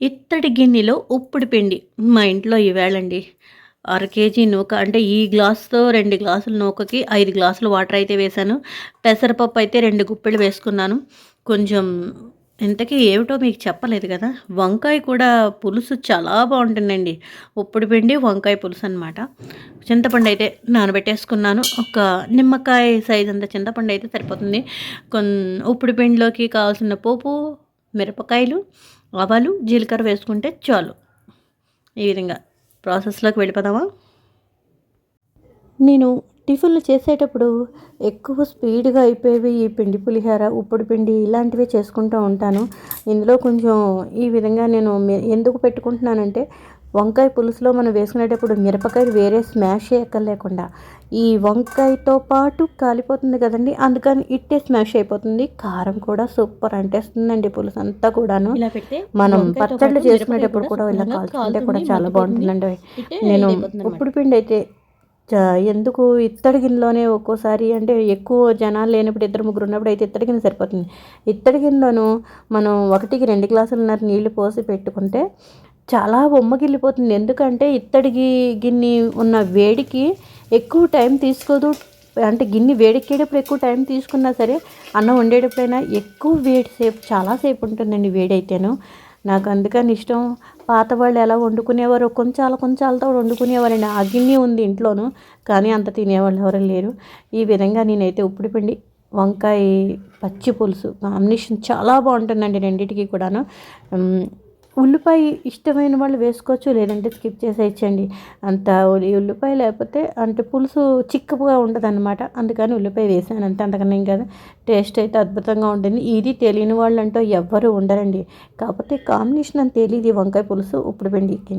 ఇత్తడి గిన్నెలో ఉప్పుడు పిండి. మా ఇంట్లో ఈవేళండి అర కేజీ నూక అంటే ఈ గ్లాస్తో రెండు గ్లాసుల నూకకి ఐదు గ్లాసులు వాటర్ అయితే వేశాను. పెసరపప్పు అయితే రెండు గుప్పెలు వేసుకున్నాను. కొంచెం ఇంతకీ ఏమిటో మీకు చెప్పలేదు కదా. వంకాయ కూడా పులుసు చాలా బాగుంటుందండి. ఉప్పుడు పిండి వంకాయ పులుసు అనమాట చింతపండు అయితే నానబెట్టేసుకున్నాను. ఒక నిమ్మకాయ సైజ్ అంత చింతపండు అయితే సరిపోతుంది. కొన్ ఉప్పుడు పిండిలోకి కావాల్సిన పోపు మిరపకాయలు ఆవాలు జీలకర్ర వేసుకుంటే చాలు. ఈ విధంగా ప్రాసెస్లోకి వెళ్ళిపోదామా? నేను టిఫిన్లు చేసేటప్పుడు ఎక్కువ స్పీడ్గా అయిపోయేవి ఈ పిండి పులిహార ఉప్పుడు పిండి ఇలాంటివి చేసుకుంటూ ఉంటాను. ఇందులో కొంచెం ఈ విధంగా నేను ఎందుకు పెట్టుకుంటున్నానంటే వంకాయ పులుసులో మనం వేసుకునేటప్పుడు మిరపకాయలు వేరే స్మాష్ చేయక్కర్లేకుండా ఈ వంకాయతో పాటు కాలిపోతుంది కదండి. అందుకని ఇట్టే స్మాష్ అయిపోతుంది. కారం కూడా సూపర్ అంటేస్తుందండి పులుసు అంతా కూడాను. మనం పచ్చళ్ళు చేసుకునేటప్పుడు కూడా ఇలా కాల్చుకుంటే కూడా చాలా బాగుంటుందండి. నేను ఉప్పుడు పిండి అయితే ఎందుకు ఇత్తడి గిన్నెలోనే ఒక్కోసారి అంటే ఎక్కువ జనాలు లేనప్పుడు ఇద్దరు ముగ్గురు ఉన్నప్పుడు అయితే ఇత్తడి గిన్నె సరిపోతుంది. ఇత్తడి గిన్నెలోను మనం ఒకటికి రెండు గ్లాసులున్నర నీళ్ళు పోసి పెట్టుకుంటే చాలా బొమ్మగిల్లిపోతుంది. ఎందుకంటే ఇత్తడి గిన్నె ఉన్న వేడికి ఎక్కువ టైం తీసుకోదు. అంటే గిన్నె వేడెక్కేటప్పుడు ఎక్కువ టైం తీసుకున్నా సరే అన్నం వండేటప్పుడైనా ఎక్కువ వేడి సేపు చాలాసేపు ఉంటుందండి వేడైతేను. నాకు అందుకని ఇష్టం. పాత వాళ్ళు ఎలా వండుకునేవారు కొంచాల కొంచాలతో వండుకునేవారండి. ఆ గిన్నె ఉంది ఇంట్లోనూ కానీ అంత తినేవాళ్ళు ఎవరు లేరు. ఈ విధంగా నేనైతే ఉప్పుడు పిండి వంకాయ పచ్చి పులుసు కాంబినేషన్ చాలా బాగుంటుందండి రెండింటికి కూడాను. ఉల్లిపాయ ఇష్టమైన వాళ్ళు వేసుకోవచ్చు లేదంటే స్కిప్ చేసేయచ్చండి. అంత ఉల్లిపాయ లేకపోతే అంటే పులుసు చిక్కగా ఉండదు అందుకని ఉల్లిపాయ వేసాను అంతే అంతకన్నా కదా. టేస్ట్ అయితే అద్భుతంగా ఉంటుంది. ఇది తెలియని వాళ్ళు అంటూ ఎవ్వరూ ఉండరండి. కాకపోతే కాంబినేషన్ అని తెలియదు వంకాయ పులుసు. ఇప్పుడు పిండికి